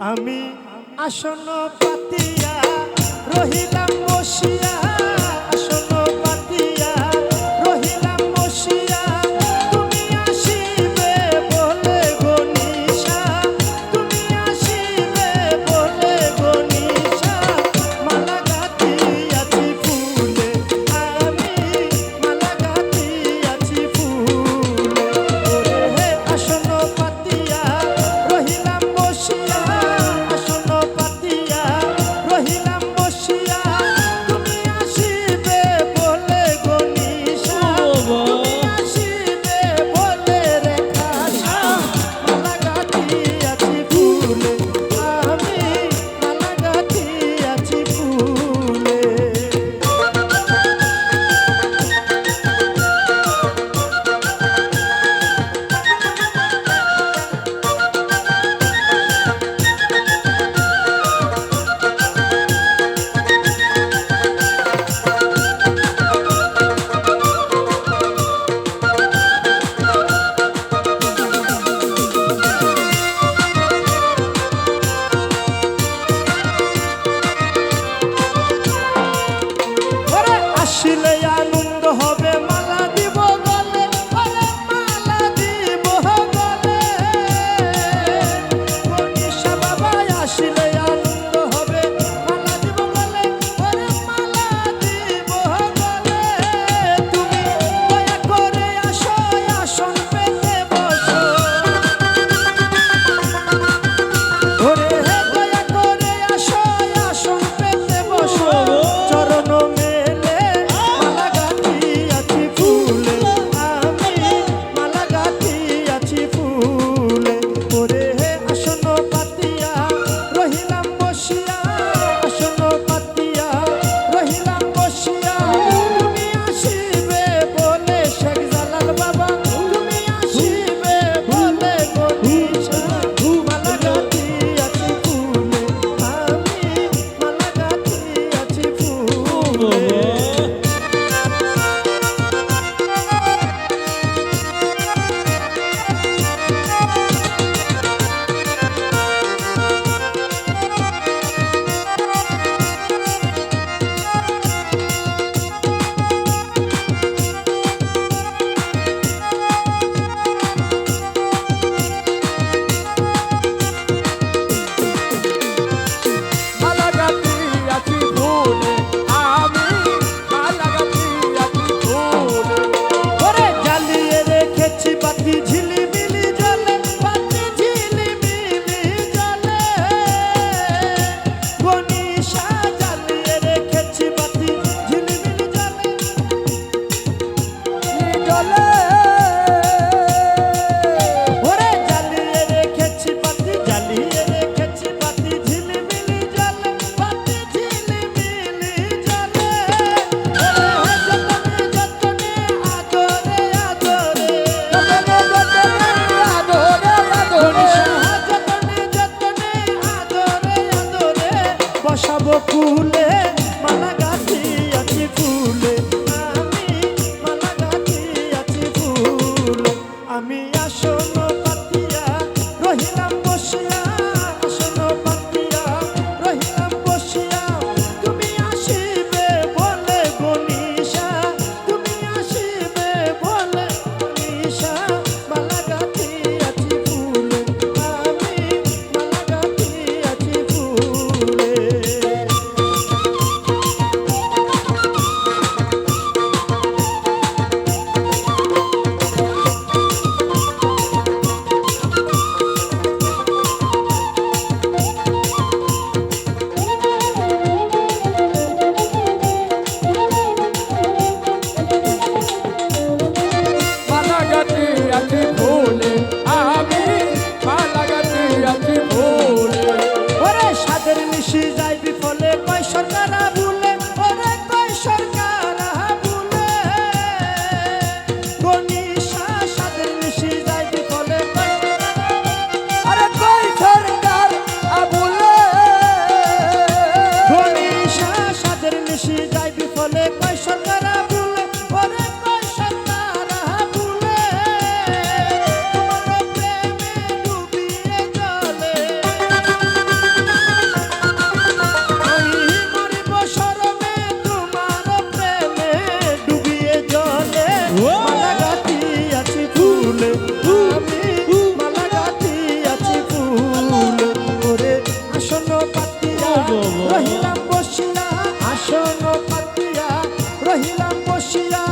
আমি আসন পাতিয়া রহিলাম বসিয়া। যাব কুলে মালা গাছি আছি ফুলে। আমি মালা গাছি আছি ফুলে। আমি আসন পাতিয়া, রহিলাম কাটি রহিলাম বসিয়া